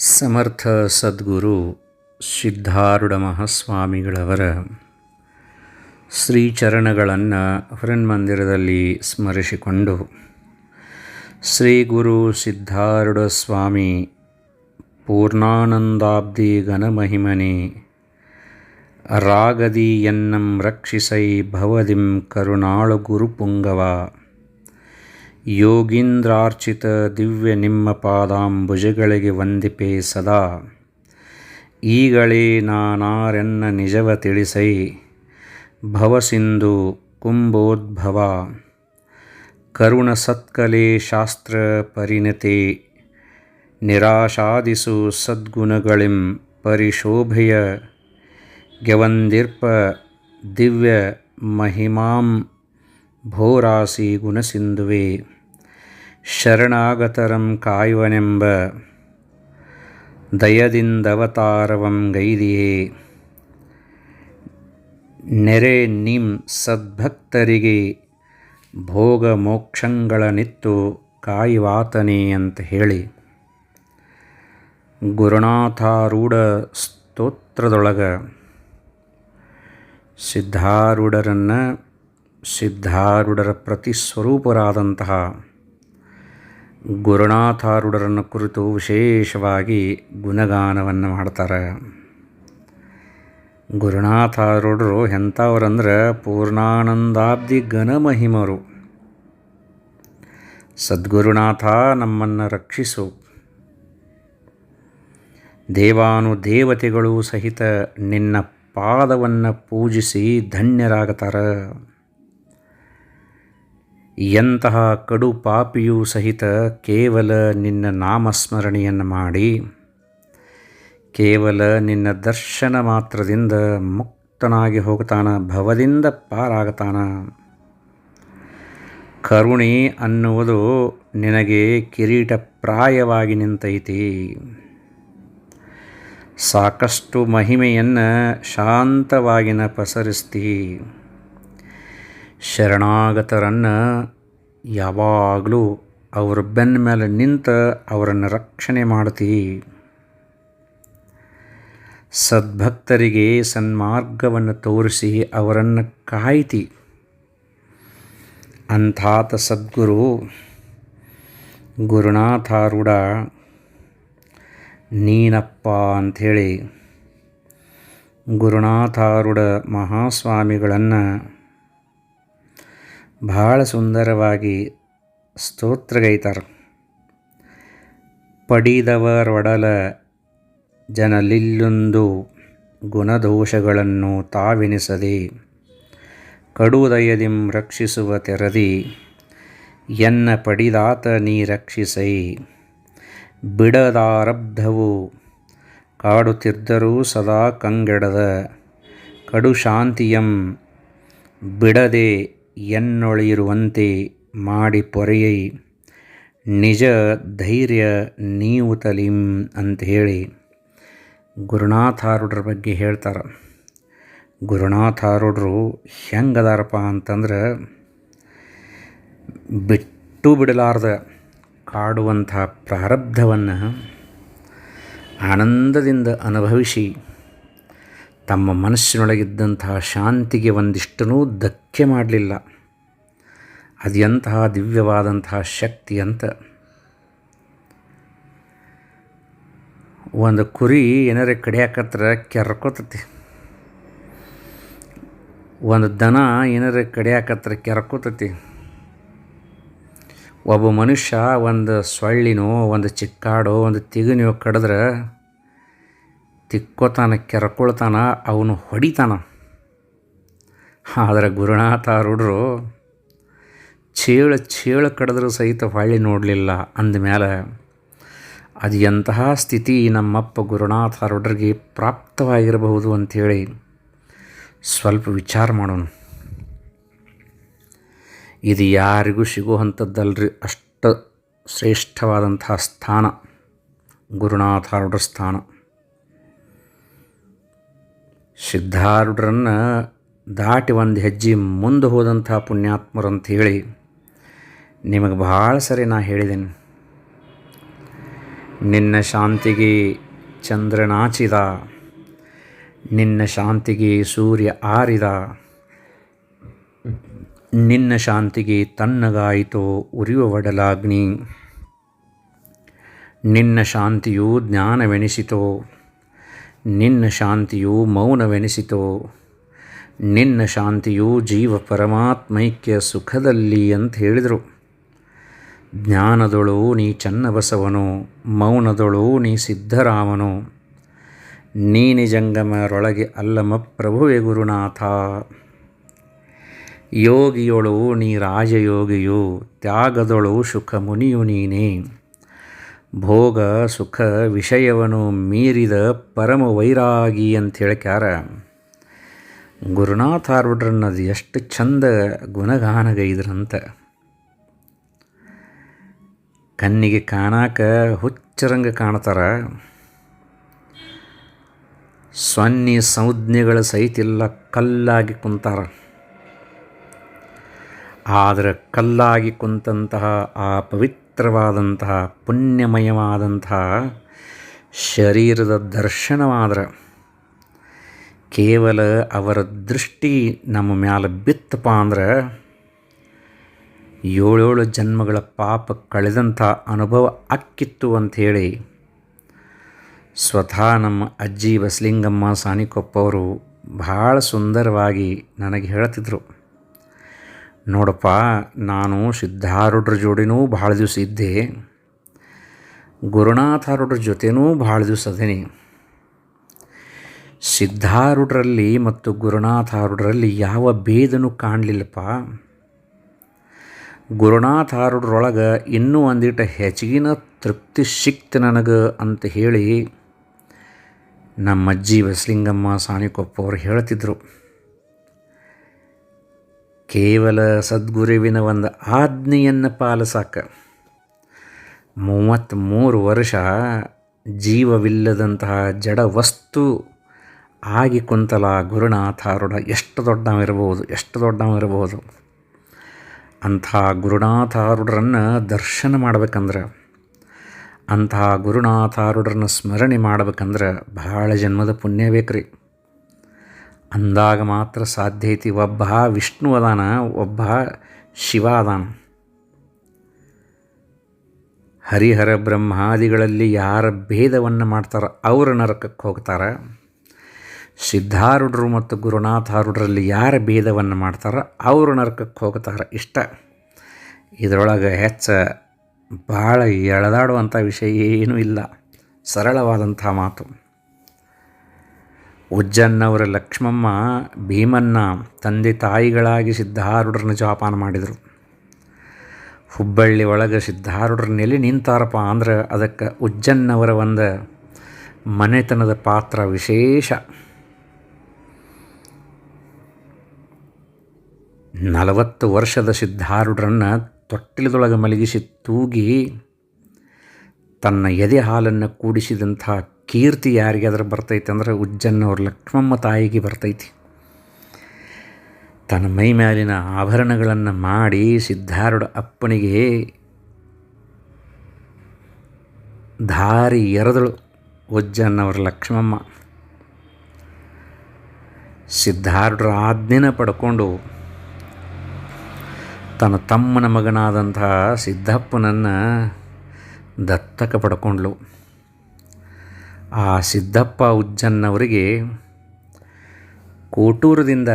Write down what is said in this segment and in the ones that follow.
ಸಮರ್ಥ ಸದ್ಗುರು ಸಿದ್ಧಾರೂಢ ಮಹಾಸ್ವಾಮಿಗಳವರ ಶ್ರೀಚರಣಗಳನ್ನು ಹೃನ್ಮಂದಿರದಲ್ಲಿ ಸ್ಮರಿಸಿಕೊಂಡು ಶ್ರೀ ಗುರು ಸಿದ್ಧಾರೂಢ ಸ್ವಾಮಿ ಪೂರ್ಣಾನಂದಾಬ್ಧಿ ಘನಮಹಿಮನೆ ರಾಗದಿ ಎನ್ನಂ ರಕ್ಷಿಸೈ ಭವದಿಂ ಕರುಣಾಳು ಗುರುಪುಂಗವ. ಯೋಗೀಂದ್ರಾರ್ಚಿತ ದಿವ್ಯ ನಿಮ್ಮ ಪಾದಾಂಬುಜಗಳಿಗೆ ವಂದಿಪೆ ಸದಾ. ಈಗಳೇ ನಾನಾರೆನ್ನ ನಿಜವ ತಿಳಿಸೈ. ಭವಸಿಂಧು ಕುಂಭೋದ್ಭವ. ಕರುಣ ಸತ್ಕಲೆ ಶಾಸ್ತ್ರ ಪರಿಣತಿ. ನಿರಾಶಾದಿಸು ಸದ್ಗುಣಗಳಿಂ ಪರಿಶೋಭೆಯ. ಗೆವಂದಿರ್ಪ ದಿವ್ಯ ಮಹಿಮಾಂ ಭೋರಾಸಿ ಗುಣಸಿಂಧುವೆ. ಶರಣಾಗತರಂ ಕಾಯುವನೆಂಬ ದಯದಿಂದವತಾರವಂ ಗೈದಿಯೇ ನೆರೆ ನಿಂ ಸದ್ಭಕ್ತರಿಗೆ ಭೋಗ ಮೋಕ್ಷಗಳ ನಿತ್ತು ಕಾಯುವಾತನೇ ಅಂತ ಹೇಳಿ ಗುರುನಾಥಾರೂಢ ಸ್ತೋತ್ರದೊಳಗ ಸಿದ್ಧಾರೂಢರನ್ನು ಸಿದ್ಧಾರೂಢರ ಪ್ರತಿಸ್ವರೂಪರಾದಂತಹ ಗುರುನಾಥಾರೂಢರನ್ನು ಕುರಿತು ವಿಶೇಷವಾಗಿ ಗುಣಗಾನವನ್ನು ಮಾಡ್ತಾರೆ. ಗುರುನಾಥಾರೂಢರು ಎಂಥವ್ರಂದ್ರೆ ಪೂರ್ಣಾನಂದಾಬ್ಧಿ ಘನಮಹಿಮರು. ಸದ್ಗುರುನಾಥ ನಮ್ಮನ್ನು ರಕ್ಷಿಸು. ದೇವಾನು ದೇವತೆಗಳು ಸಹಿತ ನಿನ್ನ ಪಾದವನ್ನು ಪೂಜಿಸಿ ಧನ್ಯರಾಗತಾರ. ಎಂತಹ ಕಡು ಪಾಪಿಯೂ ಸಹಿತ ಕೇವಲ ನಿನ್ನ ನಾಮಸ್ಮರಣೆಯನ್ನು ಮಾಡಿ, ಕೇವಲ ನಿನ್ನ ದರ್ಶನ ಮಾತ್ರದಿಂದ ಮುಕ್ತನಾಗಿ ಹೋಗ್ತಾನ, ಭವದಿಂದ ಪಾರಾಗತಾನ. ಕರುಣೆ ಅನ್ನುವುದು ನಿನಗೆ ಕಿರೀಟ ಪ್ರಾಯವಾಗಿ ನಿಂತೈತಿ. ಸಾಕಷ್ಟು ಮಹಿಮೆಯನ್ನು ಶಾಂತವಾಗಿನ ಪಸರಿಸ್ತಿ ಶರಣಾಗತರನ್ನು ಯಾವಾಗಲೂ ಅವರ ಬೆನ್ನ ಮೇಲೆ ನಿಂತ ಅವರನ್ನು ರಕ್ಷಣೆ ಮಾಡ್ತಿ. ಸದ್ಭಕ್ತರಿಗೆ ಸನ್ಮಾರ್ಗವನ್ನು ತೋರಿಸಿ ಅವರನ್ನು ಕಾಯ್ತಿ. ಅಂಥಾತ ಸದ್ಗುರು ಗುರುನಾಥಾರೂಢ, ನೀನಪ್ಪ ಅಂಥೇಳಿ ಗುರುನಾಥಾರೂಢ ಮಹಾಸ್ವಾಮಿಗಳನ್ನು ಭಾಳ ಸುಂದರವಾಗಿ ಸ್ತೋತ್ರಗೈತಾರ. ಪಡಿದವರೊಡಲ ಜನಲಿಲ್ಲೊಂದು ಗುಣದೋಷಗಳನ್ನು ತಾವೆನಿಸದೆ ಕಡುದಯದಿಂ ರಕ್ಷಿಸುವ ತೆರದಿ, ಎನ್ನ ಪಡಿದಾತ ನೀ ರಕ್ಷಿಸೈ. ಬಿಡದಾರಬ್ಧವು ಕಾಡುತ್ತಿದ್ದರೂ ಸದಾ ಕಂಗೆಡದ ಕಡು ಶಾಂತಿಯಂ ಬಿಡದೆ ಎನ್ನೊಳಿರುವಂತೆ ಮಾಡಿ ಪೊರೆಯೈ. ನಿಜ ಧೈರ್ಯ ನೀವು ತಲೀಂ ಅಂತ ಹೇಳಿ ಗುರುನಾಥಾರೂಢರ ಬಗ್ಗೆ ಹೇಳ್ತಾರೆ. ಗುರುನಾಥಾರೂಢರು ಹೆಂಗದಾರಪ್ಪ ಅಂತಂದ್ರೆ ಬಿಟ್ಟು ಬಿಡಲಾರ್ದ ಕಾಡುವಂಥ ಪ್ರಾರಬ್ಧವನ್ನು ಆನಂದದಿಂದ ಅನುಭವಿಸಿ ತಮ್ಮ ಮನಸ್ಸಿನೊಳಗಿದ್ದಂತಹ ಶಾಂತಿಗೆ ಒಂದಿಷ್ಟೂ ಧಕ್ಕೆ ಮಾಡಲಿಲ್ಲ. ಅದು ಎಂತಹ ದಿವ್ಯವಾದಂತಹ ಶಕ್ತಿ ಅಂತ. ಒಂದು ಕುರಿ ಏನಾರ ಕಡಿಯಾಕತ್ರ ಕೆರ್ಕೋತತಿ. ಒಂದು ದನ ಏನಾರ ಕಡಿಯಾಕತ್ರ ಕೆರ್ಕೋತತಿ. ಒಬ್ಬ ಮನುಷ್ಯ ಒಂದು ಸೊಳ್ಳಿನೋ, ಒಂದು ಚಿಕ್ಕಾಡೋ, ಒಂದು ತಿಗನಿಯೋ ಕಡಿದ್ರೆ ತಿಕ್ಕೋತಾನೆ, ಕೆರ್ಕೊಳ್ತಾನ, ಅವನು ಹೊಡಿತಾನ. ಆದರೆ ಗುರುನಾಥಾರೂಢರು ಚೇಳು ಚೇಳು ಕಡಿದ್ರೂ ಸಹಿತ ಹೊಳ್ಳಿ ನೋಡಲಿಲ್ಲ. ಅಂದಮೇಲೆ ಅದು ಎಂತಹ ಸ್ಥಿತಿ ನಮ್ಮಪ್ಪ ಗುರುನಾಥ ಗುರುನಾಥಾರೂಢರಿಗೆ ಪ್ರಾಪ್ತವಾಗಿರಬಹುದು ಅಂಥೇಳಿ ಸ್ವಲ್ಪ ವಿಚಾರ ಮಾಡೋಣ. ಇದು ಯಾರಿಗೂ ಸಿಗುವಂಥದ್ದಲ್ರಿ. ಅಷ್ಟು ಶ್ರೇಷ್ಠವಾದಂತಹ ಸ್ಥಾನ ಗುರುನಾಥಾರೂಢರ ಸ್ಥಾನ. ಸಿದ್ಧಾರೂಢರನ್ನು ದಾಟಿ ಒಂದು ಹೆಜ್ಜೆ ಮುಂದೆ ಹೋದಂಥ ಪುಣ್ಯಾತ್ಮರು ಅಂಥೇಳಿ ನಿಮಗೆ ಭಾಳ ಸರಿ ನಾ ಹೇಳಿದ್ದೀನಿ ನಿನ್ನ ಶಾಂತಿಗೆ ಚಂದ್ರನಾಚಿದ ನಿನ್ನ ಶಾಂತಿಗೆ ಸೂರ್ಯ ಆರಿದ. ನಿನ್ನ ಶಾಂತಿಗೆ ತನ್ನಗಾಯಿತೋ ಉರಿಯುವ ಒಡಲಾಗ್ನಿ. ನಿನ್ನ ಶಾಂತಿಯು ಜ್ಞಾನವೆನಿಸಿತೋ. ನಿನ್ನ ಶಾಂತಿಯು ಮೌನವೆನಿಸಿತೋ. ನಿನ್ನ ಶಾಂತಿಯು ಜೀವ ಪರಮಾತ್ಮೈಕ್ಯ ಸುಖದಲ್ಲಿ ಅಂತ ಹೇಳಿದರು. ಜ್ಞಾನದೊಳು ನೀ ಚನ್ನಬಸವನು, ಮೌನದೊಳು ನೀ ಸಿದ್ಧರಾಮನು. ನೀ ನಿಜಂಗಮರೊಳಗೆ ಅಲ್ಲಮ ಪ್ರಭುವೆ ಗುರುನಾಥ. ಯೋಗಿಯೊಳು ನೀ ರಾಜಯೋಗಿಯು, ತ್ಯಾಗದೊಳು ಸುಖ ಮುನಿಯು ನೀನೇ. ಭೋಗ ಸುಖ ವಿಷಯವನ್ನು ಮೀರಿದ ಪರಮ ವೈರಾಗಿ ಅಂತ ಹೇಳ್ಕ್ಯಾರ ಗುರುನಾಥ ಆರ್ಬಿಟ್ರನ್ನದು ಎಷ್ಟು ಚಂದ ಗುಣಗಾನಗೈದ್ರಂತ. ಕಣ್ಣಿಗೆ ಕಾಣಾಕ ಹುಚ್ಚರಂಗೆ ಕಾಣ್ತಾರ. ಸ್ವನ್ನಿ ಸಂಜ್ಞೆಗಳ ಸಹಿತಿಲ್ಲ ಕಲ್ಲಾಗಿ ಕುಂತಾರ. ಆದರೆ ಕಲ್ಲಾಗಿ ಕುಂತಹ ಆ ಪವಿತ್ರವಾದಂತಹ ಪುಣ್ಯಮಯವಾದಂತಹ ಶರೀರದ ದರ್ಶನವಾದ್ರೆ ಕೇವಲ ಅವರ ದೃಷ್ಟಿ ನಮ್ಮ ಮ್ಯಾಲೆ ಬಿತ್ತಪ್ಪ ಅಂದ್ರೆ ಏಳೇಳು ಜನ್ಮಗಳ ಪಾಪ ಕಳೆದಂಥ ಅನುಭವ ಅಕ್ಕಿತ್ತು ಅಂಥೇಳಿ ಸ್ವತಃ ನಮ್ಮ ಅಜ್ಜಿ ಬಸಲಿಂಗಮ್ಮ ಸಾಣಿಕೊಪ್ಪವರು ಭಾಳ ಸುಂದರವಾಗಿ ನನಗೆ ಹೇಳ್ತಿದ್ರು. ನೋಡಪ್ಪ, ನಾನು ಸಿದ್ಧಾರೂಢರ ಜೋಡಿನೂ ಭಾಳ ದಿವಸ ಇದ್ದೆ. ಗುರುನಾಥಾರೂಢರ ಜೊತೆನೂ ಭಾಳ ದಿವಸ ಅದೇನಿ. ಸಿದ್ಧಾರೂಢರಲ್ಲಿ ಮತ್ತು ಗುರುನಾಥಾರೂಢರಲ್ಲಿ ಯಾವ ಭೇದನೂ ಕಾಣಲಿಲ್ಲಪ್ಪ. ಗುರುನಾಥಾರೂಢರೊಳಗೆ ಇನ್ನೂ ಒಂದಿಟ್ಟು ಹೆಚ್ಚಿಗಿನ ತೃಪ್ತಿ ಸಿಕ್ತು ನನಗೆ ಅಂತ ಹೇಳಿ ನಮ್ಮ ಅಜ್ಜಿ ಬಸಲಿಂಗಮ್ಮ ಸಾಣಿಕೊಪ್ಪ ಅವರು ಹೇಳ್ತಿದ್ರು. ಕೇವಲ ಸದ್ಗುರುವಿನ ಒಂದು ಆಜ್ಞೆಯನ್ನು ಪಾಲಿಸಾಕ ಮೂವತ್ತ್ಮೂರು ವರ್ಷ ಜೀವವಿಲ್ಲದಂತಹ ಜಡ ವಸ್ತು ಆಗಿ ಕುಂತಲ ಗುರುನಾಥಾರೂಢ. ಎಷ್ಟು ದೊಡ್ಡವಿರಬಹುದು ಎಷ್ಟು ದೊಡ್ಡವಿರಬಹುದು ಅಂಥ ಗುರುನಾಥಾರುಡರನ್ನು ದರ್ಶನ ಮಾಡ್ಬೇಕಂದ್ರೆ, ಅಂಥ ಗುರುನಾಥಾರುಡರನ್ನು ಸ್ಮರಣೆ ಮಾಡ್ಬೇಕಂದ್ರೆ ಬಹಳ ಜನ್ಮದ ಪುಣ್ಯ ಬೇಕ್ರಿ. ಅಂದಾಗ ಮಾತ್ರ ಸಾಧ್ಯ ಐತಿ, ಒಬ್ಬ ವಿಷ್ಣು ಅದಾನ, ಒಬ್ಬ ಶಿವ ಅದಾನ. ಹರಿಹರ ಬ್ರಹ್ಮಾದಿಗಳಲ್ಲಿ ಯಾರ ಭೇದವನ್ನು ಮಾಡ್ತಾರೋ, ಅವರು ನರಕಕ್ಕೆ ಹೋಗ್ತಾರೆ. ಸಿದ್ಧಾರೂಢರು ಮತ್ತು ಗುರುನಾಥಾರೂಢರಲ್ಲಿ ಯಾರು ಭೇದವನ್ನು ಮಾಡ್ತಾರೋ ಅವರು ನರಕಕ್ಕೆ ಹೋಗ್ತಾರೆ ಇಷ್ಟ. ಇದರೊಳಗೆ ಹೆಚ್ಚ ಭಾಳ ಎಳೆದಾಡುವಂಥ ವಿಷಯ ಏನೂ ಇಲ್ಲ. ಸರಳವಾದಂಥ ಮಾತು. ಉಜ್ಜನ್ನವರ ಲಕ್ಷ್ಮಮ್ಮ ಭೀಮನ್ನ ತಂದೆ ತಾಯಿಗಳಾಗಿ ಸಿದ್ಧಾರೂಢರನ್ನ ಜೋಪಾನ ಮಾಡಿದರು. ಹುಬ್ಬಳ್ಳಿ ಒಳಗೆ ಸಿದ್ಧಾರೂಢರ ನೆಲೆ ನಿಂತಾರಪ್ಪ ಅಂದ್ರೆ ಅದಕ್ಕೆ ಉಜ್ಜನ್ನವರ ಒಂದು ಮನೆತನದ ಪಾತ್ರ ವಿಶೇಷ. ನಲವತ್ತು ವರ್ಷದ ಸಿದ್ಧಾರೂಢರನ್ನು ತೊಟ್ಟಿಲದೊಳಗೆ ಮಲಗಿಸಿ ತೂಗಿ ತನ್ನ ಎದೆ ಹಾಲನ್ನು ಕೂಡಿಸಿದಂಥ ಕೀರ್ತಿ ಯಾರಿಗಾದ್ರೂ ಬರ್ತೈತೆ ಅಂದ್ರೆ ಉಜ್ಜನ್ನವ್ರ ಲಕ್ಷ್ಮಮ್ಮ ತಾಯಿಗೆ ಬರ್ತೈತಿ. ತನ್ನ ಮೈ ಮ್ಯಾಲಿನ ಆಭರಣಗಳನ್ನು ಮಾಡಿ ಸಿದ್ಧಾರೂಢ ಅಪ್ಪನಿಗೆ ದಾರಿ ಎರೆದಳು ಉಜ್ಜನ್ನವರ ಲಕ್ಷ್ಮಮ್ಮ. ಸಿದ್ಧಾರೂಢರ ಆಜ್ಞೆನ ಪಡ್ಕೊಂಡು ತನ್ನ ತಮ್ಮನ ಮಗನಾದಂತಹ ಸಿದ್ದಪ್ಪನನ್ನು ದತ್ತಕ ಪಡ್ಕೊಂಡ್ಳು ಆ ಸಿದ್ದಪ್ಪ ಉಜ್ಜನ್ನವರಿಗೆ ಕೋಟೂರದಿಂದ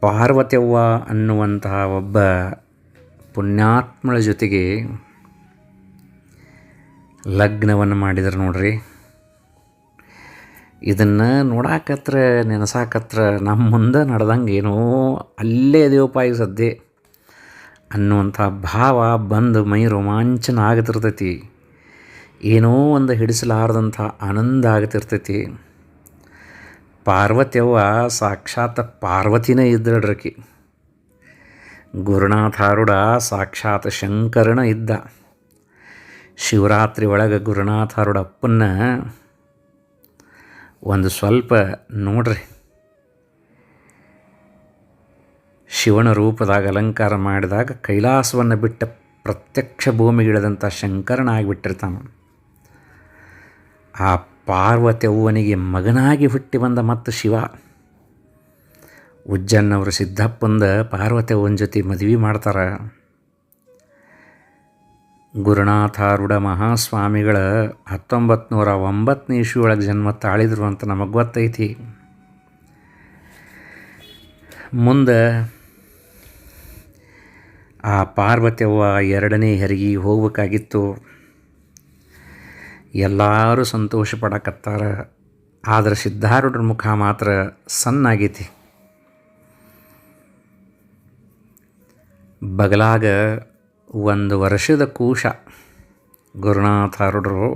ಪಾರ್ವತವ್ವ ಅನ್ನುವಂತಹ ಒಬ್ಬ ಪುಣ್ಯಾತ್ಮಳ ಜೊತೆಗೆ ಲಗ್ನವನ್ನು ಮಾಡಿದರು ನೋಡ್ರಿ. ಇದನ್ನು ನೋಡಾಕತ್ರ, ನೆನೆಸಾಕತ್ರ ನಮ್ಮ ಮುಂದೆ ನಡೆದಂಗೆ ಏನೋ ಅಲ್ಲೇ ದೇವಪ್ಪ ಈಗ ಸದ್ಯ ಅನ್ನುವಂಥ ಭಾವ ಬಂದು ಮೈ ರೋಮಾಂಚನ ಆಗತಿರ್ತೈತಿ. ಏನೋ ಒಂದು ಹಿಡಿಸಲಾರದಂಥ ಆನಂದ ಆಗತಿರ್ತೈತಿ. ಪಾರ್ವತಿಯವ್ವ ಸಾಕ್ಷಾತ್ ಪಾರ್ವತಿನೇ ಇದ್ದಡ್ರಕಿ ಗುರುನಾಥಾರುಡ ಸಾಕ್ಷಾತ್ ಶಂಕರನ ಇದ್ದ. ಶಿವರಾತ್ರಿ ಒಳಗೆ ಗುರುನಾಥಾರುಡ ಅಪ್ಪನ್ನ ಒಂದು ಸ್ವಲ್ಪ ನೋಡ್ರಿ. ಶಿವನ ರೂಪದಾಗ ಅಲಂಕಾರ ಮಾಡಿದಾಗ ಕೈಲಾಸವನ್ನು ಬಿಟ್ಟ ಪ್ರತ್ಯಕ್ಷ ಭೂಮಿಗಿಳಿದಂಥ ಶಂಕರನಾಗಿಬಿಟ್ಟಿರ್ತಾನೆ ಆ ಪಾರ್ವತಿಯವ್ವನಿಗೆ ಮಗನಾಗಿ ಹುಟ್ಟಿ ಬಂದ ಮತ್ತು ಶಿವ. ಉಜ್ಜನ್ನವರು ಸಿದ್ದಪ್ಪಂದ ಪಾರ್ವತಿಯವ್ವನ ಜೊತೆ ಮದುವೆ ಮಾಡ್ತಾರೆ. ಗುರುನಾಥಾರೂಢ ಮಹಾಸ್ವಾಮಿಗಳ ಹತ್ತೊಂಬತ್ತು ನೂರ ಒಂಬತ್ತನೇ ಇಶ್ಯೂ ಒಳಗೆ ಜನ್ಮ ತಾಳಿದ್ರು ಅಂತ ನಮಗೆ ಗೊತ್ತೈತಿ. ಮುಂದೆ ಆ ಪಾರ್ವತಿಯವ್ವ ಎರಡನೇ ಹೆರಿಗೆ ಹೋಗ್ಬೇಕಾಗಿತ್ತು. ಎಲ್ಲರೂ ಸಂತೋಷ ಪಡಕತ್ತಾರ. ಆದ್ರೆ ಸಿದ್ಧಾರೂಢರ ಮುಖ ಮಾತ್ರ ಸಣ್ಣಾಗೈತಿ. ಬಗಲಾಗ ಒಂದು ವರ್ಷದ ಕೂಶ. ಗುರುನಾಥಾರೂಢರು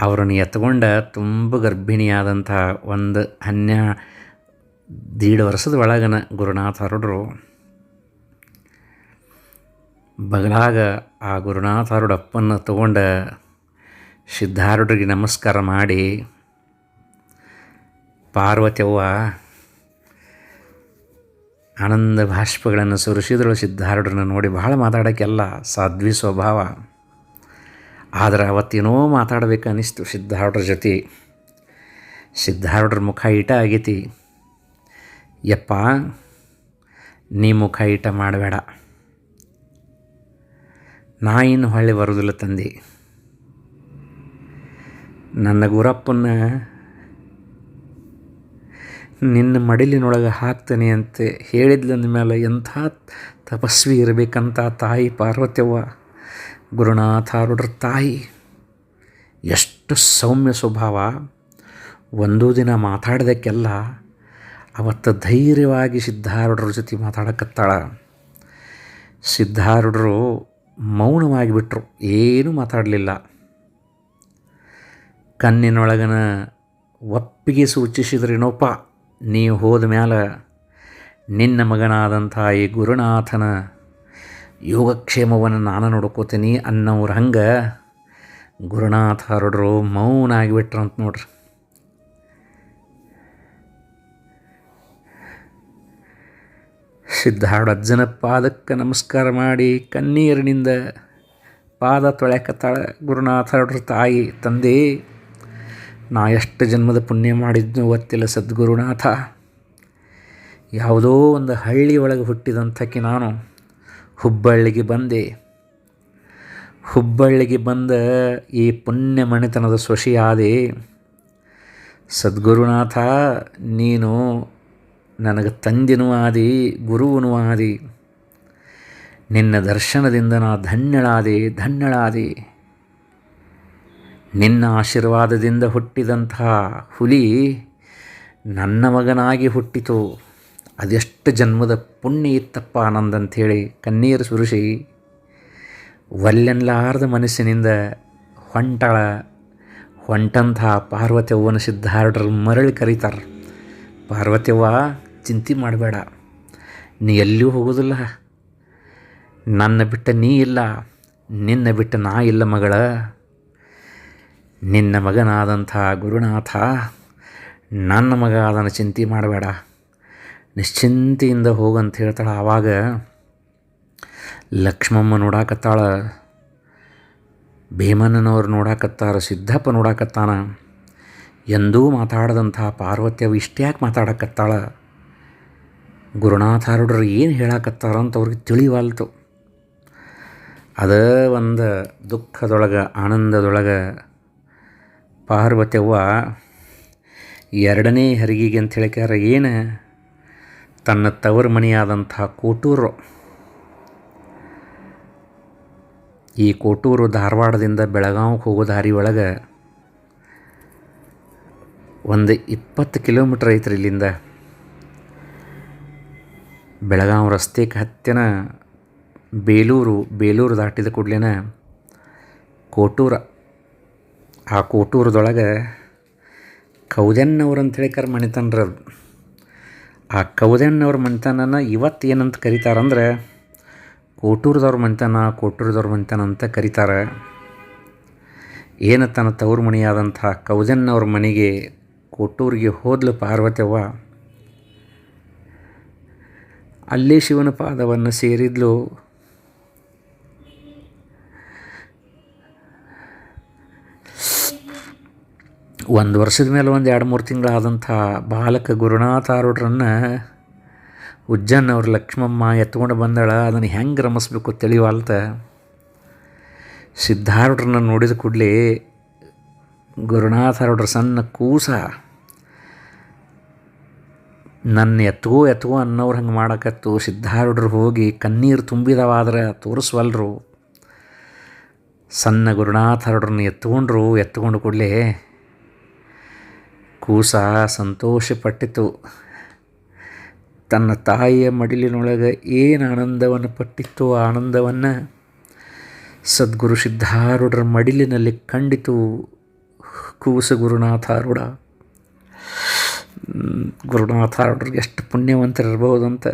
ಅವರನ್ನು ಎತ್ಕೊಂಡ ತುಂಬ ಗರ್ಭಿಣಿಯಾದಂಥ ಒಂದು ಹನ್ನೆ ದೀಡ್ ವರ್ಷದ ಒಳಗನ ಗುರುನಾಥಾರೂಢರು ಬಗಲಾಗ ಆ ಗುರುನಾಥಾರೂಢಪ್ಪನ ತಗೊಂಡ ಸಿದ್ಧಾರುಡ್ರಿಗೆ ನಮಸ್ಕಾರ ಮಾಡಿ ಪಾರ್ವತಿಯವ್ವ ಆನಂದ ಭಾಷ್ಪಗಳನ್ನು ಸುರಿಸಿದಳು ಸಿದ್ಧಾರೂಢರನ್ನು ನೋಡಿ ಬಹಳ ಮಾತಾಡೋಕ್ಕೆಲ್ಲ ಸಾಧ್ವಿ ಸ್ವಭಾವ. ಆದರೆ ಅವತ್ತೇನೋ ಮಾತಾಡ್ಬೇಕು ಅನ್ನಿಸ್ತು ಸಿದ್ಧಾರೂಢರ ಜೊತೆ. ಸಿದ್ಧಾರೂಢರ ಮುಖ ಈಟ ಆಗೈತಿ. ಯಪ್ಪ, ನೀ ಮುಖ ಈಟ ಮಾಡಬೇಡ. ನಾ ಇನ್ನು ಹೊಳ್ಳಿ ಬರುವುದಿಲ್ಲ ತಂದೆ. ನನ್ನ ಗುರಪ್ಪನ ನಿನ್ನ ಮಡಿಲಿನೊಳಗೆ ಹಾಕ್ತೇನೆ ಅಂತ ಹೇಳಿದ್ಲಂದ ಮೇಲೆ ಎಂಥ ತಪಸ್ವಿ ಇರಬೇಕಂತ ತಾಯಿ ಪಾರ್ವತ್ಯವ್ವ. ಗುರುನಾಥಾರುಡ್ರ ತಾಯಿ, ಎಷ್ಟು ಸೌಮ್ಯ ಸ್ವಭಾವ. ಒಂದು ದಿನ ಮಾತಾಡೋದಕ್ಕೆಲ್ಲ ಅವತ್ತು ಧೈರ್ಯವಾಗಿ ಸಿದ್ಧಾರುಡ್ರ ಜೊತೆ ಮಾತಾಡಕತ್ತಾಳ. ಸಿದ್ಧಾರುಡ್ರು ಮೌನವಾಗಿ ಬಿಟ್ಟರು ಏನೂ ಮಾತಾಡಲಿಲ್ಲ. ಕಣ್ಣಿನೊಳಗನ ಒಪ್ಪಿಗೆ ಸೂಚಿಸಿದ್ರೇನೋಪ್ಪ ನೀವು ಹೋದ ಮ್ಯಾಲ ನಿನ್ನ ಮಗನಾದಂಥ ಈ ಗುರುನಾಥನ ಯೋಗಕ್ಷೇಮವನ್ನು ನಾನು ನೋಡ್ಕೋತೀನಿ ಅನ್ನೋರು ಹಂಗೆ ಗುರುನಾಥ ಹರಡ್ರು ಮೌನ ಆಗಿಬಿಟ್ರಂತ ನೋಡ್ರಿ. ಸಿದ್ಧಾರ್ಢ ಅಜ್ಜನ ಪಾದಕ್ಕೆ ನಮಸ್ಕಾರ ಮಾಡಿ ಕಣ್ಣೀರಿನಿಂದ ಪಾದ ತೊಳೆಕತ್ತಾಳೆ ಗುರುನಾಥ ಹರಡ್ರ ತಾಯಿ, ತಂದೆ. ನಾ ಎಷ್ಟು ಜನ್ಮದ ಪುಣ್ಯ ಮಾಡಿದ್ನೋ ಗೊತ್ತಿಲ್ಲ ಸದ್ಗುರುನಾಥ. ಯಾವುದೋ ಒಂದು ಹಳ್ಳಿ ಒಳಗೆ ಹುಟ್ಟಿದಂಥಕ್ಕೆ ನಾನು ಹುಬ್ಬಳ್ಳಿಗೆ ಬಂದೆ. ಹುಬ್ಬಳ್ಳಿಗೆ ಬಂದ ಈ ಪುಣ್ಯ ಮಣಿತನದ ಸೊಸೆಯಾದೆ. ಸದ್ಗುರುನಾಥ, ನೀನು ನನಗೆ ತಂದಿನೂ ಆದಿ ಗುರುವನೂ ಆದಿ. ನಿನ್ನ ದರ್ಶನದಿಂದ ನಾ ಧನ್ಯಳಾದೆ ಧನ್ಯಳಾದೆ. ನಿನ್ನ ಆಶೀರ್ವಾದದಿಂದ ಹುಟ್ಟಿದಂತಹ ಹುಲಿ ನನ್ನ ಮಗನಾಗಿ ಹುಟ್ಟಿತು. ಅದೆಷ್ಟು ಜನ್ಮದ ಪುಣ್ಯ ಇತ್ತಪ್ಪ ನಂದಂಥೇಳಿ ಕಣ್ಣೀರು ಸುರಿಸಿ ಒಲ್ಲೆನ್ಲಾರದ ಮನಸ್ಸಿನಿಂದ ಹೊಂಟಳ, ಹೊಂಟಂಥ ಪಾರ್ವತಿಯವ್ವನ ಸಿದ್ಧಾರ್ಢರು ಮರಳಿ ಕರೀತಾರೆ, ಪಾರ್ವತಿಯವ್ವ ಚಿಂತೆ ಮಾಡಬೇಡ, ನೀ ಎಲ್ಲಿಯೂ ಹೋಗೋದಿಲ್ಲ. ನನ್ನ ಬಿಟ್ಟ ನೀ ಇಲ್ಲ, ನಿನ್ನ ಬಿಟ್ಟ ನಾ ಇಲ್ಲ ಮಗಳ. ನಿನ್ನ ಮಗನಾದಂಥ ಗುರುನಾಥ, ನನ್ನ ಮಗ ಅದನ್ನು ಚಿಂತೆ ಮಾಡಬೇಡ. ನಿಶ್ಚಿಂತೆಯಿಂದ ಹೋಗಂತ ಹೇಳ್ತಾಳೆ. ಆವಾಗ ಲಕ್ಷ್ಮಮ್ಮ ನೋಡಾಕತ್ತಾಳ. ಭೀಮಣ್ಣನವ್ರು ನೋಡಾಕತ್ತಾರ, ಸಿದ್ದಪ್ಪ ನೋಡಾಕತ್ತಾನ. ಎಂದೂ ಮಾತಾಡದಂಥ ಪಾರ್ವತ್ಯವು ಇಷ್ಟ್ಯಾಕೆ ಮಾತಾಡಕತ್ತಾಳ. ಗುರುನಾಥಾರುಡ್ರು ಏನು ಹೇಳಾಕತ್ತಾರ ಅಂತ ಅವ್ರಿಗೆ ತಿಳಿವಾಲ್ತು. ಅದ ಒಂದು ದುಃಖದೊಳಗೆ, ಆನಂದದೊಳಗೆ ಪಾರ್ವತ್ಯವ್ವ, ಎರಡನೇ ಹೆರಿಗೆಗೆ ಅಂತ ಹೇಳಿಕ್ಯಾರ, ಏನು? ತನ್ನ ತವರು ಮನೆಯಾದಂಥ ಕೋಟೂರು. ಈ ಕೋಟೂರು ಧಾರವಾಡದಿಂದ ಬೆಳಗಾವಿಗೆ ಹೋಗೋ ದಾರಿ ಒಳಗೆ ಒಂದು ಇಪ್ಪತ್ತು ಕಿಲೋಮೀಟ್ರ್ ಐತ್ರಿ ಇಲ್ಲಿಂದ. ಬೆಳಗಾವಿ ರಸ್ತೆಗೆ ಹತ್ತಿನ ಬೇಲೂರು ಬೇಲೂರು ದಾಟಿದ ಕೂಡಲೇನ ಕೋಟೂರ ಆ ಕೋಟೂರದೊಳಗೆ ಕೌದೆನ್ನವ್ರು ಅಂತ ಕರ್ ಮಣಿತನ್ರಿ ಅದು. ಆ ಕೌದೆನ್ನವ್ರ ಮಣಿತನನ ಇವತ್ತು ಏನಂತ ಕರೀತಾರಂದ್ರೆ ಕೋಟೂರದವ್ರ ಮಣಿತನ ಕೋಟೂರದವ್ರ ಮಣಿತನ ಅಂತ ಕರೀತಾರೆ. ಏನು ತನ್ನ ತವ್ರ ಮನೆಯಾದಂಥ ಕೌದೆನ್ನವ್ರ ಮನೆಗೆ ಕೋಟೂರಿಗೆ ಹೋದ್ಲು ಪಾರ್ವತವ್ವ ಅಲ್ಲೇ ಶಿವನ ಪಾದವನ್ನು ಸೇರಿದ್ಲು. ಒಂದು ವರ್ಷದ ಮೇಲೆ ಒಂದು ಎರಡು ಮೂರು ತಿಂಗಳಾದಂಥ ಬಾಲಕ ಗುರುನಾಥ ಆರುಡ್ರನ್ನು ಉಜ್ಜನ್ ಅವ್ರ ಲಕ್ಷ್ಮಮ್ಮ ಎತ್ಕೊಂಡು ಬಂದಾಳ. ಅದನ್ನು ಹೆಂಗೆ ರಮಿಸ್ಬೇಕು ತಿಳಿವಾಲ್ತ ಸಿದ್ಧಾರೂಢರನ್ನ ನೋಡಿದ ಕೂಡಲೇ ಗುರುನಾಥ ಆರುಡ್ರ ಸಣ್ಣ ಕೂಸ, ನನ್ನ ಎತ್ಗೋ ಎತ್ಗೋ ಅನ್ನೋರು ಹಂಗೆ ಮಾಡಕತ್ತು. ಸಿದ್ಧಾರೂಢರು ಹೋಗಿ ಕಣ್ಣೀರು ತುಂಬಿದವಾದ್ರೆ ತೋರಿಸ್ವಲ್ರು. ಸಣ್ಣ ಗುರುನಾಥರವ್ರನ್ನ ಎತ್ಕೊಂಡ್ರು. ಎತ್ಕೊಂಡು ಕೂಡಲೇ ಕೂಸ ಸಂತೋಷಪಟ್ಟಿತು. ತನ್ನ ತಾಯಿಯ ಮಡಿಲಿನೊಳಗೆ ಏನು ಆನಂದವನ್ನು ಪಟ್ಟಿತ್ತು ಆ ಆನಂದವನ್ನು ಸದ್ಗುರು ಸಿದ್ಧಾರೂಢರ ಮಡಿಲಿನಲ್ಲಿ ಕಂಡಿತು. ಕೂಸ ಗುರುನಾಥಾರೂಢ. ಗುರುನಾಥಾರೂಢರಿಗೆ ಎಷ್ಟು ಪುಣ್ಯವಂತರಿರ್ಬೋದು ಅಂತ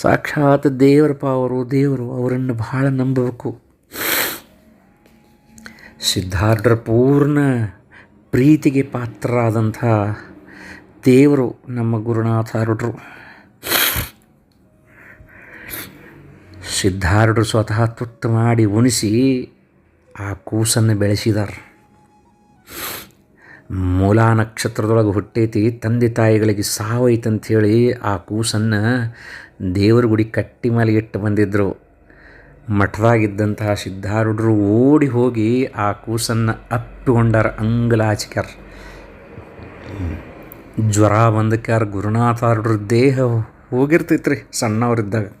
ಸಾಕ್ಷಾತ್ ದೇವರಪ್ಪ ಅವರು ದೇವರು ಅವರನ್ನು ಬಹಳ ನಂಬಬೇಕು. ಸಿದ್ಧಾರ್ಥರ ಪೂರ್ಣ ಪ್ರೀತಿಗೆ ಪಾತ್ರರಾದಂಥ ದೇವರು ನಮ್ಮ ಗುರುನಾಥಾರೂಢರು. ಸಿದ್ಧಾರೂಢರು ಸ್ವತಃ ತುತ್ತು ಮಾಡಿ ಉಣಿಸಿ ಆ ಕೂಸನ್ನು ಬೆಳೆಸಿದರು. ಮೂಲಾ ನಕ್ಷತ್ರದೊಳಗೆ ಹುಟ್ಟೈತಿ, ತಂದೆ ತಾಯಿಗಳಿಗೆ ಸಾವೈತಂಥೇಳಿ ಆ ಕೂಸನ್ನು ದೇವ್ರ ಗುಡಿ ಕಟ್ಟಿ ಮೇಲೆ ಇಟ್ಟು ಬಂದಿದ್ದರು ಮಠದಾಗಿದ್ದಂತಹ ಸಿದ್ಧಾರೂಢರು ಓಡಿ ಹೋಗಿ ಆ ಕೂಸನ್ನು ಅಪ್ಪಿಕೊಂಡಾರ ಅಂಗಲಾಚಿಕ್ಯಾರ. ಜ್ವರ ಬಂದಕ್ಯಾರ ಗುರುನಾಥಾರ್ಡ್ರ ದೇಹ ಹೋಗಿರ್ತೈತ್ರಿ ಸಣ್ಣವರಿದ್ದಾಗ.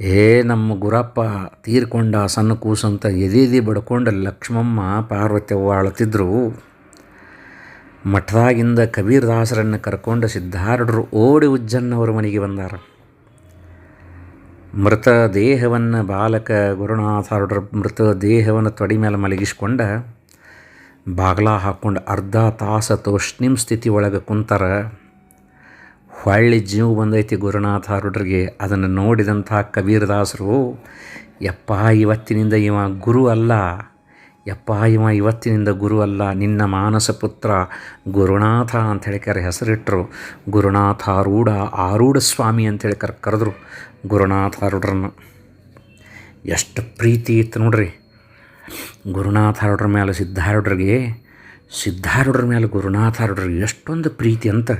ಏ ನಮ್ಮ ಗುರಪ್ಪ, ತೀರ್ಕೊಂಡ ಸಣ್ಣ ಕೂಸಂತ ಎದೆದಿ ಬಡ್ಕೊಂಡು ಲಕ್ಷ್ಮಮ್ಮ ಪಾರ್ವತಿ ಅವ್ವ ಅಳತಿದ್ರು ಮಠದಾಗಿಂದ ಕಬೀರದಾಸರನ್ನು ಕರ್ಕೊಂಡು ಸಿದ್ಧಾರೂಢರು ಓಡಿ ಉಜ್ಜನ್ನವರ ಮನೆಗೆ ಬಂದಾರ. ಮೃತ ದೇಹವನ್ನು ಬಾಲಕ ಗುರುನಾಥಾರೂಢರ ಮೃತ ದೇಹವನ್ನು ತೊಡಿ ಮೇಲೆ ಮಲಗಿಸ್ಕೊಂಡ ಬಾಗ್ಲ ಹಾಕ್ಕೊಂಡು ಅರ್ಧ ತಾಸು ತೋಷ್ಣಿಂ ಸ್ಥಿತಿ ಒಳಗೆ ಕುಂತಾರ. ಹೊಳ್ಳಿ ಜೀವ ಬಂದೈತಿ ಗುರುನಾಥಾರೂಢರಿಗೆ. ಅದನ್ನು ನೋಡಿದಂಥ ಕಬೀರದಾಸರು, ಯಪ್ಪ, ಇವತ್ತಿನಿಂದ ಇವ ಗುರು ಅಲ್ಲ. ಯಪ್ಪ ಇವ ಇವತ್ತಿನಿಂದ ಗುರು ಅಲ್ಲ, ನಿನ್ನ ಮಾನಸ ಪುತ್ರ ಗುರುನಾಥ ಅಂತ ಕರೆ ಹೆಸರಿಟ್ಟರು ಗುರುನಾಥ ಆರೂಢ ಸ್ವಾಮಿ ಅಂತೇಳಿ ಕರ್ ಕರೆದ್ರು ಗುರುನಾಥಾರೂಢರನ್ನು ಎಷ್ಟು ಪ್ರೀತಿ ಇತ್ತು ನೋಡ್ರಿ. ಗುರುನಾಥ ಆರೂಢರ ಮೇಲೆ ಸಿದ್ಧಾರೂಢರಿಗೆ, ಸಿದ್ಧಾರೂಢರ ಮೇಲೆ ಗುರುನಾಥಾರೂಢರಿಗೆ ಎಷ್ಟೊಂದು ಪ್ರೀತಿ ಅಂತ.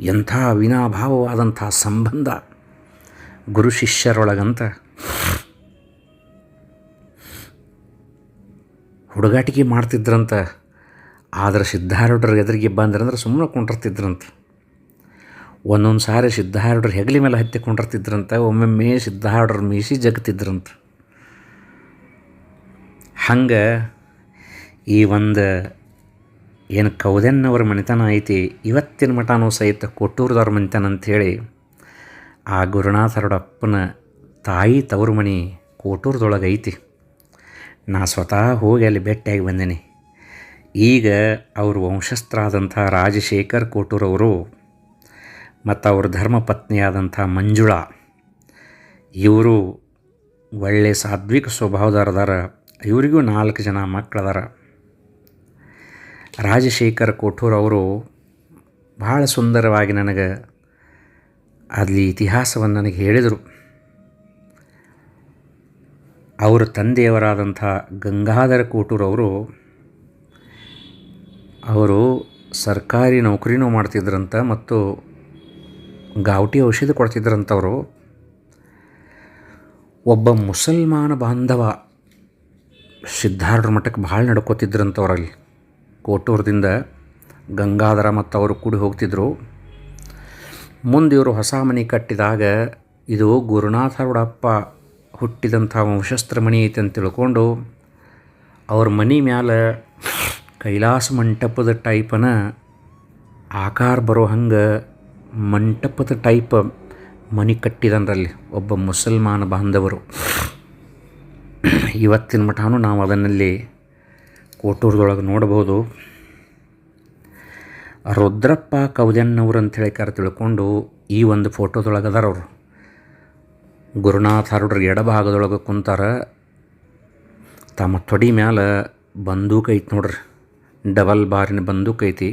ಎಂಥ ಅವಿನಾಭಾವವಾದಂಥ ಸಂಬಂಧ ಗುರು ಶಿಷ್ಯರೊಳಗಂತ. ಹುಡುಗಾಟಿಕೆ ಮಾಡ್ತಿದ್ರಂತ. ಆದರೆ ಸಿದ್ಧಾರೂಢರ ಎದುರಿಗೆ ಬಂದ್ರಂದ್ರೆ ಸುಮ್ಮನೆ ಕುಂಡಿರ್ತಿದ್ರಂತ. ಒಂದೊಂದು ಸಾರಿ ಸಿದ್ಧಾರೂಢರು ಹೆಗಲಿ ಮೇಲೆ ಹತ್ತಿ ಕುಂಡಿರ್ತಿದ್ರಂತ, ಒಮ್ಮೊಮ್ಮೆ ಸಿದ್ಧಾರೂಢರು ಮೀಸಿ ಜಗತ್ತಿದ್ರಂತ ಹಂಗೆ ಈ ಒಂದು ಏನು ಕೌದೆನ್ನವರ ಮನೆತನ ಐತಿ, ಇವತ್ತಿನ ಮಠನೂ ಸಹಿತ ಕೊಟ್ಟೂರದವ್ರ ಮನೆತನ ಅಂಥೇಳಿ ಆ ಗುರುನಾಥರೊಡಪ್ಪನ ತಾಯಿ ತವರು ಮನೆ ಕೋಟೂರದೊಳಗೆ ಐತಿ ನಾ ಸ್ವತಃ ಹೋಗಿ ಅಲ್ಲಿ ಭೇಟಿಯಾಗಿ ಬಂದೇನೆ. ಈಗ ಅವ್ರ ವಂಶಸ್ಥರಾದಂಥ ರಾಜಶೇಖರ್ ಕೋಟೂರವರು ಮತ್ತು ಅವ್ರ ಧರ್ಮಪತ್ನಿಯಾದಂಥ ಮಂಜುಳಾ, ಇವರು ಒಳ್ಳೆಯ ಸಾತ್ವಿಕ ಸ್ವಭಾವದಾರದಾರ. ಇವರಿಗೂ ನಾಲ್ಕು ಜನ ಮಕ್ಕಳದಾರ. ರಾಜಶೇಖರ್ ಕೋಠೂರ್ ಅವರು ಭಾಳ ಸುಂದರವಾಗಿ ನನಗೆ ಅಲ್ಲಿ ಇತಿಹಾಸವನ್ನು ನನಗೆ ಹೇಳಿದರು. ಅವರ ತಂದೆಯವರಾದಂಥ ಗಂಗಾಧರ ಕೋಟೂರವರು ಅವರು ಸರ್ಕಾರಿ ನೌಕರಿನೂ ಮಾಡ್ತಿದ್ರಂತ ಮತ್ತು ಗಾವಟಿ ಔಷಧಿ ಕೊಡ್ತಿದ್ರಂಥವರು ಒಬ್ಬ ಮುಸಲ್ಮಾನ ಬಾಂಧವ ಸಿದ್ಧಾರ್ಥ ಮಠಕ್ಕೆ ಭಾಳ ನಡ್ಕೋತಿದ್ರಂಥವ್ರಲ್ಲಿ ಕೋಟೂರದಿಂದ ಗಂಗಾಧರ ಮತ್ತು ಅವರು ಕೂಡಿ ಹೋಗ್ತಿದ್ರು. ಮುಂದೆ ಇವರು ಹೊಸ ಮನೆ ಕಟ್ಟಿದಾಗ ಇದು ಗುರುನಾಥ ಗುರುನಾಥರಪ್ಪ ಹುಟ್ಟಿದಂಥ ವಂಶಸ್ತ್ರ ಮಣಿ ಐತೆ ಅಂತ ತಿಳ್ಕೊಂಡು ಅವ್ರ ಮನೆ ಮ್ಯಾಲೆ ಕೈಲಾಸ ಮಂಟಪದ ಟೈಪನ ಆಕಾರ ಬರೋ ಹಂಗೆ ಮಂಟಪದ ಟೈಪ್ ಮನೆ ಕಟ್ಟಿದನ್ರಲ್ಲಿ ಒಬ್ಬ ಮುಸಲ್ಮಾನ ಬಾಂಧವರು. ಇವತ್ತಿನ ಮಠನೂ ನಾವು ಅದನ್ನಲ್ಲಿ ಕೋಟೂರದೊಳಗೆ ನೋಡ್ಬೋದು ರುದ್ರಪ್ಪ ಕೌದಣ್ಣವ್ರು ಅಂಥೇಳಿ ಕರೆ ತಿಳ್ಕೊಂಡು ಈ ಒಂದು ಫೋಟೋದೊಳಗೆ ಅದಾರ ಅವರು ಗುರುನಾಥ ಹರುಡ್ರ ಎಡಭಾಗದೊಳಗೆ ಕುಂತಾರ, ತಮ್ಮ ತೊಡಿ ಮ್ಯಾಲೆ ಬಂದೂಕ ಐತಿ ನೋಡ್ರಿ, ಡಬಲ್ ಬಾರಿನ ಬಂದೂಕ ಐತಿ.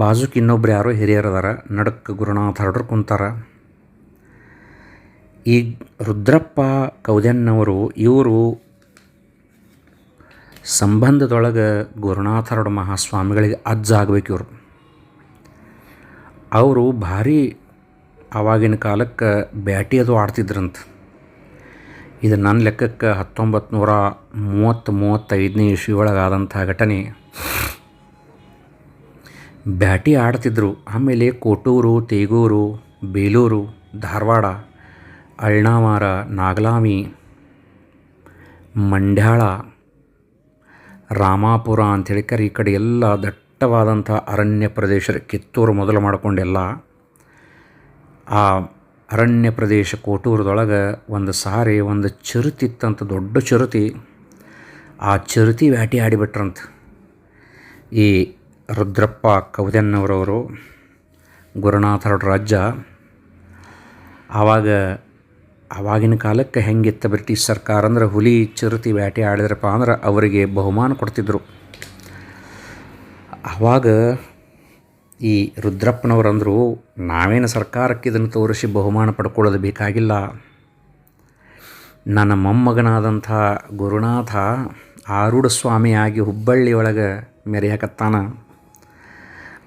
ಬಾಜುಕ್ ಇನ್ನೊಬ್ರು ಯಾರೋ ಹಿರಿಯರದಾರ ನಡಕ್ಕೆ ಗುರುನಾಥ ಹರಡ್ರು ಕುಂತಾರ. ಈ ರುದ್ರಪ್ಪ ಕೌದೆನ್ನವರು, ಇವರು ಸಂಬಂಧದೊಳಗೆ ಗುರುನಾಥರಡ ಮಹಾಸ್ವಾಮಿಗಳಿಗೆ ಅಜ್ಜ ಆಗ್ಬೇಕು ಇವರು. ಅವರು ಭಾರಿ ಆವಾಗಿನ ಕಾಲಕ್ಕೆ ಬ್ಯಾಟಿ ಅದು ಆಡ್ತಿದ್ರಂತ. ಇದು ನನ್ನ ಲೆಕ್ಕಕ್ಕೆ ಹತ್ತೊಂಬತ್ತು ನೂರ ಮೂವತ್ತು ಮೂವತ್ತೈದನೇ ಒಳಗೆ ಆದಂಥ ಘಟನೆ. ಬ್ಯಾಟಿ ಆಡ್ತಿದ್ರು. ಆಮೇಲೆ ಕೋಟೂರು, ತೇಗೂರು, ಬೇಲೂರು, ಧಾರವಾಡ, ಅಳ್ನಾವಾರ, ನಾಗಲಾಮಿ, ಮಂಡ್ಯಾಳ, ರಾಮಾಪುರ ಅಂಥೇಳಿ ಕರೆ ಈ ಕಡೆ ಎಲ್ಲ ದಟ್ಟವಾದಂಥ ಅರಣ್ಯ ಪ್ರದೇಶ ಕಿತ್ತೂರು ಮೊದಲು ಮಾಡಿಕೊಂಡೆಲ್ಲ. ಆ ಅರಣ್ಯ ಪ್ರದೇಶ ಕೋಟೂರದೊಳಗೆ ಒಂದು ಸಾರಿ, ಒಂದು ಚಿರುತಿತ್ತಂತ ದೊಡ್ಡ ಚಿರುತಿ. ಆ ಚಿರುತಿ ವ್ಯಾಟಿ ಆಡಿಬಿಟ್ರಂತ. ಈ ರುದ್ರಪ್ಪ ಕವದೆನ್ನವರವರು, ಗುರುನಾಥರ ರಾಜ್ಯ, ಆವಾಗ ಆವಾಗಿನ ಕಾಲಕ್ಕೆ ಹೆಂಗಿತ್ತು ಬ್ರಿಟಿಷ್ ಸರ್ಕಾರ ಅಂದ್ರೆ ಹುಲಿ ಚಿರುತಿ ವ್ಯಾಟಿ ಆಡಿದ್ರಪ್ಪ ಅಂದ್ರೆ ಅವರಿಗೆ ಬಹುಮಾನ ಕೊಡ್ತಿದ್ರು. ಆವಾಗ ಈ ರುದ್ರಪ್ಪನವರಂದರು ನಾವೇನು ಸರ್ಕಾರಕ್ಕೆ ಇದನ್ನು ತೋರಿಸಿ ಬಹುಮಾನ ಪಡ್ಕೊಳ್ಳೋದು ಬೇಕಾಗಿಲ್ಲ. ನನ್ನ ಮೊಮ್ಮಗನಾದಂಥ ಗುರುನಾಥ ಆರೂಢ ಸ್ವಾಮಿಯಾಗಿ ಹುಬ್ಬಳ್ಳಿ ಒಳಗೆ ಮೆರೆಯಕತ್ತಾನ.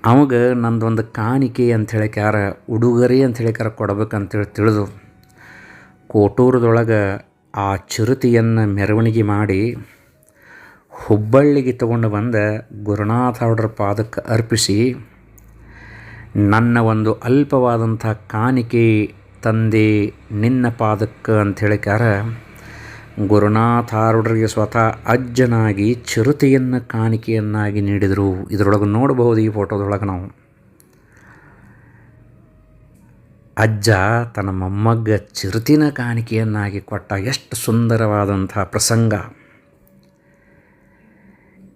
ಅವಾಗ ನಂದೊಂದು ಕಾಣಿಕೆ ಅಂಥೇಳಿ ಕ್ಯಾರ ಉಡುಗೊರೆ ಅಂಥೇಳಿ ಯಾರ ಕೊಡ್ಬೇಕಂತೇಳಿ ತಿಳಿದು ಕೋಟೂರದೊಳಗೆ ಆ ಚಿರುತಿಯನ್ನು ಮೆರವಣಿಗೆ ಮಾಡಿ ಹುಬ್ಬಳ್ಳಿಗೆ ತಗೊಂಡು ಬಂದ ಗುರುನಾಥ ಅವ್ರ ಪಾದಕ್ಕೆ ಅರ್ಪಿಸಿ ನನ್ನ ಒಂದು ಅಲ್ಪವಾದಂಥ ಕಾಣಿಕೆ ತಂದೆ ನಿನ್ನ ಪಾದಕ್ಕೆ ಅಂಥೇಳಿಕಾರ ಗುರುನಾಥಾರುಡ್ರಿಗೆ ಸ್ವತಃ ಅಜ್ಜನಾಗಿ ಚಿರತೆಯನ್ನು ಕಾಣಿಕೆಯನ್ನಾಗಿ ನೀಡಿದರು. ಇದರೊಳಗೆ ನೋಡಬಹುದು ಈ ಫೋಟೋದೊಳಗೆ ನಾವು. ಅಜ್ಜ ತನ್ನ ಮೊಮ್ಮಗ್ಗ ಚಿರುತಿನ ಕಾಣಿಕೆಯನ್ನಾಗಿ ಕೊಟ್ಟ ಎಷ್ಟು ಸುಂದರವಾದಂಥ ಪ್ರಸಂಗ.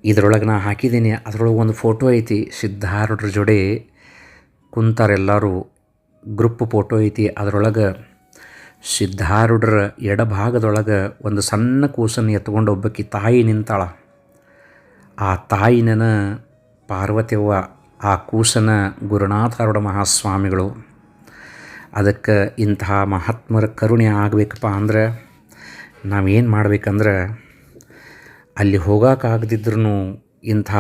ಇದರೊಳಗೆ ನಾ ಹಾಕಿದ್ದೀನಿ. ಅದರೊಳಗೆ ಒಂದು ಫೋಟೋ ಐತಿ ಸಿದ್ಧಾರೂಢರ ಜೋಡಿ. ಕುಂತಾರೆಲ್ಲರೂ ಗ್ರೂಪ್ ಫೋಟೋ ಐತಿ. ಅದರೊಳಗೆ ಸಿದ್ಧಾರೂಢರ ಎಡಭಾಗದೊಳಗೆ ಒಂದು ಸಣ್ಣ ಕೂಸನ್ನು ಎತ್ಕೊಂಡು ಒಬ್ಬಾಕಿ ತಾಯಿ ನಿಂತಾಳ. ಆ ತಾಯಿನ ಪಾರ್ವತಿಯವ್ವ, ಆ ಕೂಸನ ಗುರುನಾಥಾರೂಢ ಮಹಾಸ್ವಾಮಿಗಳು. ಅದಕ್ಕೆ ಇಂತಹ ಮಹಾತ್ಮರ ಕರುಣೆ ಆಗಬೇಕಪ್ಪ ಅಂದ್ರೆ ನಾವೇನು ಮಾಡ್ಬೇಕಂದ್ರೆ ಅಲ್ಲಿ ಹೋಗೋಕ್ಕಾಗದಿದ್ರೂ ಇಂಥ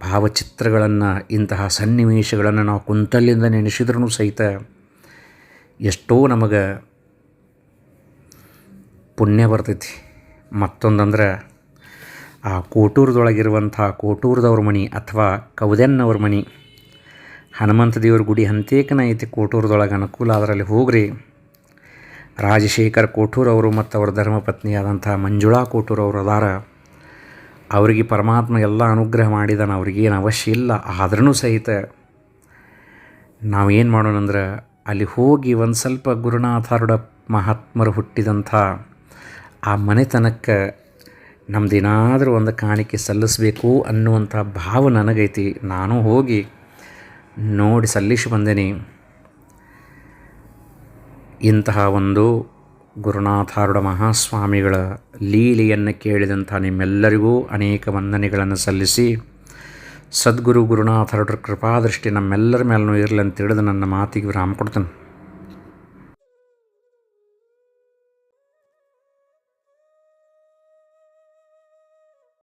ಭಾವಚಿತ್ರಗಳನ್ನು, ಇಂತಹ ಸನ್ನಿವೇಶಗಳನ್ನು ನಾವು ಕುಂತಲ್ಲಿಂದ ನೆನೆಸಿದ್ರೂ ಸಹಿತ ಎಷ್ಟೋ ನಮಗೆ ಪುಣ್ಯ ಬರ್ತೈತಿ. ಮತ್ತೊಂದಂದ್ರೆ ಆ ಕೋಟೂರದೊಳಗಿರುವಂಥ ಕೋಟೂರದವ್ರ ಮನೆ ಅಥವಾ ಕೌದೆನ್ನವ್ರ ಮನೆ ಹನುಮಂತ ದೇವ್ರ ಗುಡಿ ಹಂತೇಕನ ಐತಿ ಕೋಟೂರದೊಳಗೆ ಅನುಕೂಲ ಅದರಲ್ಲಿ ಹೋಗ್ರಿ. ರಾಜಶೇಖರ್ ಕೋಟೂರವರು ಮತ್ತು ಅವರ ಧರ್ಮಪತ್ನಿಯಾದಂಥ ಮಂಜುಳಾ ಕೋಟೂರವರು ಅದಾರ. ಅವರಿಗೆ ಪರಮಾತ್ಮ ಎಲ್ಲ ಅನುಗ್ರಹ ಮಾಡಿದಾನ ಅವ್ರಿಗೇನು ಅವಶ್ಯ ಇಲ್ಲ ಆದ್ರೂ ಸಹಿತ ನಾವೇನು ಮಾಡೋಣಂದ್ರೆ ಅಲ್ಲಿ ಹೋಗಿ ಒಂದು ಸ್ವಲ್ಪ ಗುರುನಾಥಾರುಡ ಮಹಾತ್ಮರು ಹುಟ್ಟಿದಂಥ ಆ ಮನೆತನಕ್ಕೆ ನಮ್ದೇನಾದರೂ ಒಂದು ಕಾಣಿಕೆ ಸಲ್ಲಿಸಬೇಕು ಅನ್ನುವಂಥ ಭಾವ ನನಗೈತಿ. ನಾನು ಹೋಗಿ ನೋಡಿ ಸಲ್ಲಿಸಿ ಬಂದೇನೆ. ಇಂತಹ ಒಂದು ಗುರುನಾಥಾರುಡ ಮಹಾಸ್ವಾಮಿಗಳ ಲೀಲೆಯನ್ನು ಕೇಳಿದಂಥ ನಿಮ್ಮೆಲ್ಲರಿಗೂ ಅನೇಕ ವಂದನೆಗಳನ್ನು ಸಲ್ಲಿಸಿ, ಸದ್ಗುರು ಗುರುನಾಥರುಡ್ರ ಕೃಪಾದೃಷ್ಟಿ ನಮ್ಮೆಲ್ಲರ ಮೇಲೂ ಇರಲಿ ಅಂತ ತಿಳಿದು ನನ್ನ ಮಾತಿಗೆ ವಿರಾಮ ಕೊಡ್ತೇನೆ.